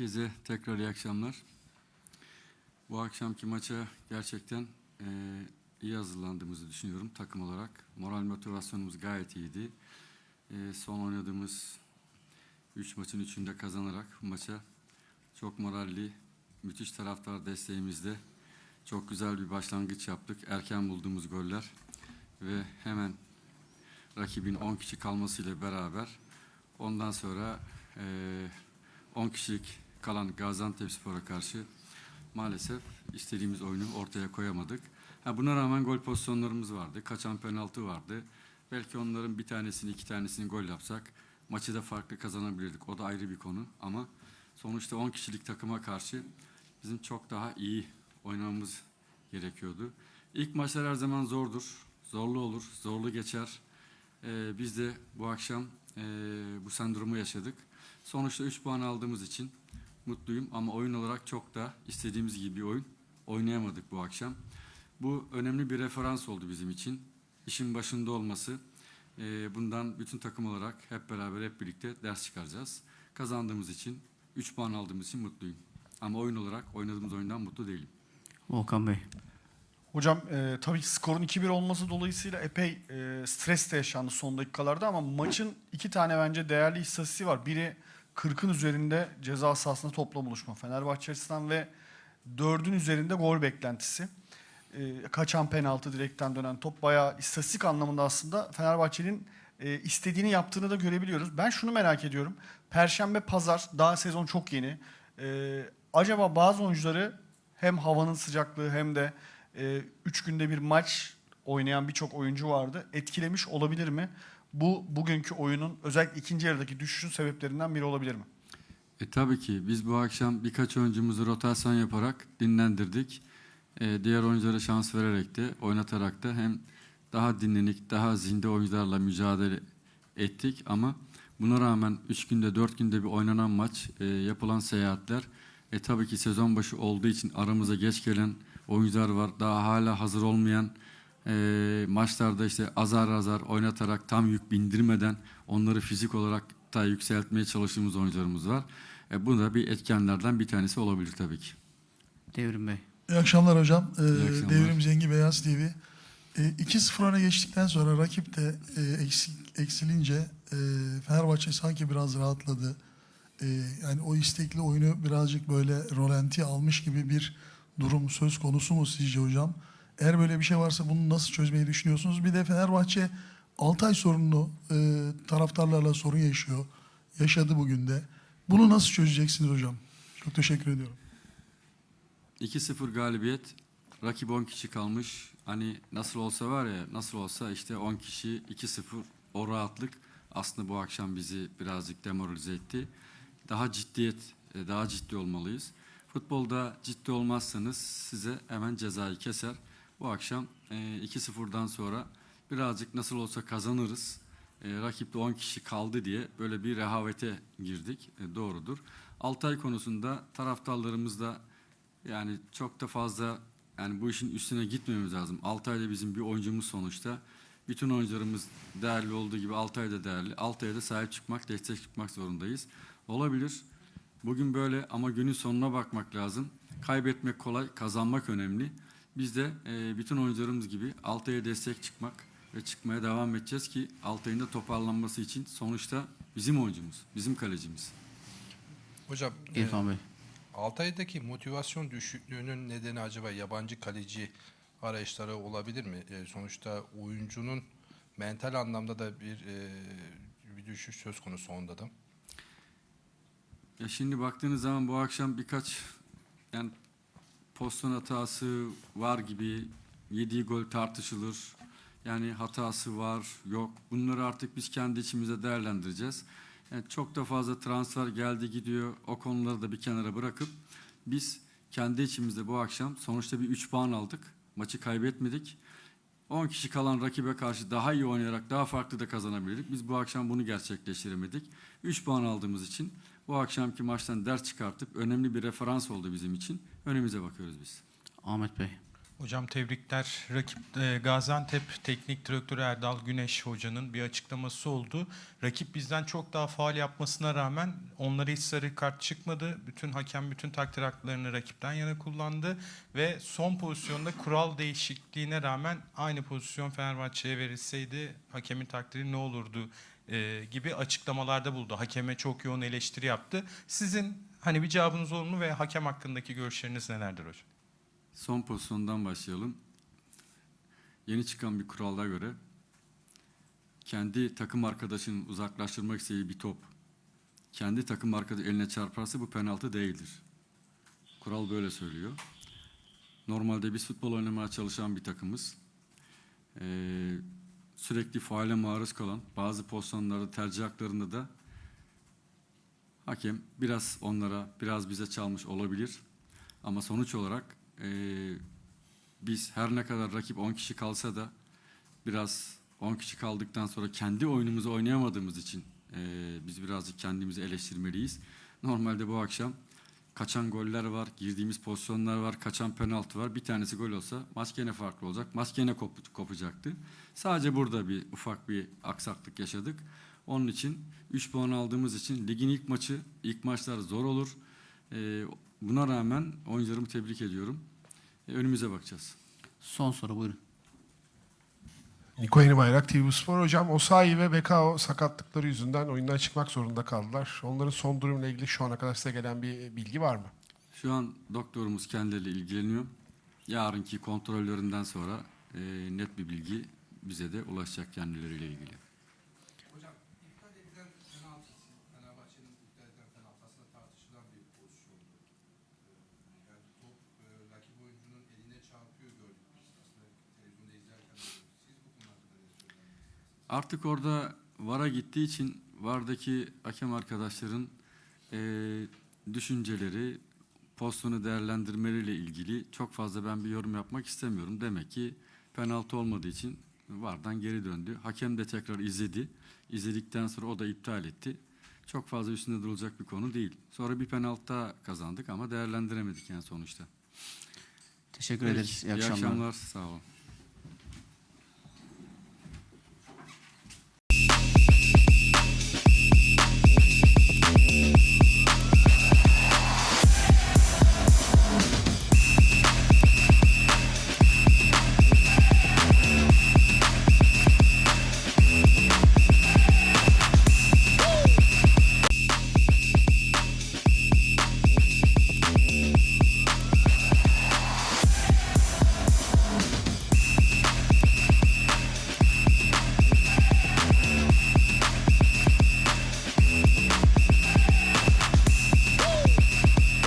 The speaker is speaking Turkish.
Herkese tekrar iyi akşamlar. Bu akşamki maça gerçekten eee, iyi hazırlandığımızı düşünüyorum takım olarak. Moral motivasyonumuz gayet iyiydi. Eee, son oynadığımız 3 maçın 3'ünde kazanarak maça çok moralli, müthiş taraftar desteğimizde çok güzel bir başlangıç yaptık. Erken bulduğumuz goller ve hemen rakibin 10 kişi kalmasıyla beraber ondan sonra eee 10 kişilik kalan Gaziantepspor'a karşı maalesef istediğimiz oyunu ortaya koyamadık. Ha, buna rağmen gol pozisyonlarımız vardı. Kaçan penaltı vardı. Belki onların bir tanesini iki tanesini gol yapsak maçı da farklı kazanabilirdik. O da ayrı bir konu ama sonuçta 10 kişilik takıma karşı bizim çok daha iyi oynamamız gerekiyordu. İlk maçlar her zaman zordur. Zorlu olur, zorlu geçer. Ee, biz de bu akşam ee, bu sendromu yaşadık. Sonuçta 3 puan aldığımız için mutluyum ama oyun olarak çok da istediğimiz gibi bir oyun oynayamadık bu akşam. Bu önemli bir referans oldu bizim için. İşin başında olması. ee, bundan bütün takım olarak hep beraber hep birlikte ders çıkaracağız. Kazandığımız için, 3 puan aldığımız için mutluyum. Ama oyun olarak oynadığımız oyundan mutlu değilim. Volkan Bey. Hocam e, tabii ki skorun 2-1 olması dolayısıyla epey e, stres de yaşandı son dakikalarda ama maçın iki tane bence değerli istatistiği var. Biri 40'ın üzerinde ceza sahasında toplam buluşma Fenerbahçe açısından ve 4'ün üzerinde gol beklentisi. E, kaçan penaltı direkten dönen top bayağı istatistik anlamında aslında Fenerbahçe'nin e, istediğini yaptığını da görebiliyoruz. Ben şunu merak ediyorum. Perşembe, pazar daha sezon çok yeni. E, acaba bazı oyuncuları hem havanın sıcaklığı hem de 3 günde bir maç oynayan birçok oyuncu vardı. Etkilemiş olabilir mi? Bu bugünkü oyunun özellikle ikinci yarıdaki düşüşün sebeplerinden biri olabilir mi? E, tabii ki biz bu akşam birkaç oyuncumuzu rotasyon yaparak dinlendirdik. E, diğer oyunculara şans vererek de oynatarak da hem daha dinlenik, daha zinde oyuncularla mücadele ettik ama buna rağmen 3 günde 4 günde bir oynanan maç, e, yapılan seyahatler e, tabii ki sezon başı olduğu için aramıza geç gelen oyuncular var. Daha hala hazır olmayan e, maçlarda işte azar azar oynatarak tam yük bindirmeden onları fizik olarak da yükseltmeye çalıştığımız oyuncularımız var. E, bu da bir etkenlerden bir tanesi olabilir tabii ki. Devrim Bey. İyi akşamlar hocam. Ee, İyi akşamlar. Devrim Zengi Beyaz TV. Ee, 2-0 öne geçtikten sonra rakip de e, eksik, eksilince e, Fenerbahçe sanki biraz rahatladı. E, yani o istekli oyunu birazcık böyle rolanti almış gibi bir durum söz konusu mu sizce hocam? Eğer böyle bir şey varsa bunu nasıl çözmeyi düşünüyorsunuz? Bir de Fenerbahçe Altay sorununu e, taraftarlarla sorun yaşıyor. Yaşadı bugün de. Bunu nasıl çözeceksiniz hocam? Çok teşekkür ediyorum. 2-0 galibiyet. Rakip 10 kişi kalmış. Hani nasıl olsa var ya nasıl olsa işte 10 kişi 2-0 o rahatlık aslında bu akşam bizi birazcık demoralize etti. Daha ciddiyet, e, daha ciddi olmalıyız. Futbolda ciddi olmazsanız size hemen cezayı keser. Bu akşam e, 2-0'dan sonra birazcık nasıl olsa kazanırız. E, rakipte 10 kişi kaldı diye böyle bir rehavete girdik. E, doğrudur. Altay konusunda taraftarlarımız da yani çok da fazla yani bu işin üstüne gitmemiz lazım. Altay da bizim bir oyuncumuz sonuçta. Bütün oyuncularımız değerli olduğu gibi Altay da değerli. Altay'a da sahip çıkmak, destek çıkmak zorundayız. Olabilir. Bugün böyle ama günün sonuna bakmak lazım. Kaybetmek kolay, kazanmak önemli. Biz de e, bütün oyuncularımız gibi Altay'a destek çıkmak ve çıkmaya devam edeceğiz ki Altay'ın da toparlanması için sonuçta bizim oyuncumuz, bizim kalecimiz. Hocam, e, İrfan Bey. Altay'daki motivasyon düşüklüğünün nedeni acaba yabancı kaleci arayışları olabilir mi? E, sonuçta oyuncunun mental anlamda da bir e, bir düşüş söz konusu onda da. Ya şimdi baktığınız zaman bu akşam birkaç yani pozisyon hatası var gibi yediği gol tartışılır. Yani hatası var, yok. Bunları artık biz kendi içimizde değerlendireceğiz. Yani çok da fazla transfer geldi gidiyor. O konuları da bir kenara bırakıp biz kendi içimizde bu akşam sonuçta bir 3 puan aldık. Maçı kaybetmedik. 10 kişi kalan rakibe karşı daha iyi oynayarak daha farklı da kazanabilirdik. Biz bu akşam bunu gerçekleştiremedik. 3 puan aldığımız için bu akşamki maçtan ders çıkartıp önemli bir referans oldu bizim için. Önümüze bakıyoruz biz. Ahmet Bey. Hocam tebrikler. Rakip e, Gaziantep Teknik Direktörü Erdal Güneş Hoca'nın bir açıklaması oldu. Rakip bizden çok daha faal yapmasına rağmen onlara hiç sarı kart çıkmadı. Bütün hakem bütün takdir haklarını rakipten yana kullandı ve son pozisyonda kural değişikliğine rağmen aynı pozisyon Fenerbahçe'ye verilseydi hakemin takdiri ne olurdu e, gibi açıklamalarda buldu. Hakeme çok yoğun eleştiri yaptı. Sizin hani bir cevabınız olur mu ve hakem hakkındaki görüşleriniz nelerdir hocam? Son pozisyondan başlayalım. Yeni çıkan bir kuralda göre kendi takım arkadaşının uzaklaştırmak istediği bir top kendi takım arkadaşı eline çarparsa bu penaltı değildir. Kural böyle söylüyor. Normalde biz futbol oynamaya çalışan bir takımız. Ee, sürekli faale maruz kalan bazı pozisyonlarda tercih haklarında da hakem biraz onlara biraz bize çalmış olabilir. Ama sonuç olarak eee, biz her ne kadar rakip 10 kişi kalsa da biraz 10 kişi kaldıktan sonra kendi oyunumuzu oynayamadığımız için eee, biz birazcık kendimizi eleştirmeliyiz. Normalde bu akşam kaçan goller var, girdiğimiz pozisyonlar var, kaçan penaltı var. Bir tanesi gol olsa maç gene farklı olacak. Maç gene kop- kopacaktı. Sadece burada bir ufak bir aksaklık yaşadık. Onun için 3 puan aldığımız için ligin ilk maçı, ilk maçlar zor olur. Ee, buna rağmen oyuncularımı tebrik ediyorum. Önümüze bakacağız. Son soru buyurun. Niko Yeni Bayrak TV Spor. Hocam Osayi ve Bekao sakatlıkları yüzünden oyundan çıkmak zorunda kaldılar. Onların son durumla ilgili şu ana kadar size gelen bir bilgi var mı? Şu an doktorumuz kendileriyle ilgileniyor. Yarınki kontrollerinden sonra e, net bir bilgi bize de ulaşacak kendileriyle ilgili. Hocam iptal edilen penaltı, Fenerbahçe'nin iptal edilen penaltı aslında tartışılan bir pozisyondu. Ee, Yani top e, rakip oyuncunun eline çarpıyor gördük biz. Aslında televizyonda izlerken de gördük. Siz bu konu hakkında ne söylersiniz? Artık orada VAR'a gittiği için VAR'daki hakem arkadaşların e, düşünceleri, pozisyonu değerlendirmeleriyle ilgili çok fazla ben bir yorum yapmak istemiyorum. Demek ki penaltı olmadığı için VAR'dan geri döndü. Hakem de tekrar izledi. İzledikten sonra o da iptal etti. Çok fazla üstünde durulacak bir konu değil. Sonra bir penaltı kazandık ama değerlendiremedik yani sonuçta. Teşekkür Peki, ederiz. İyi İyi akşamlar. akşamlar. Sağ olun.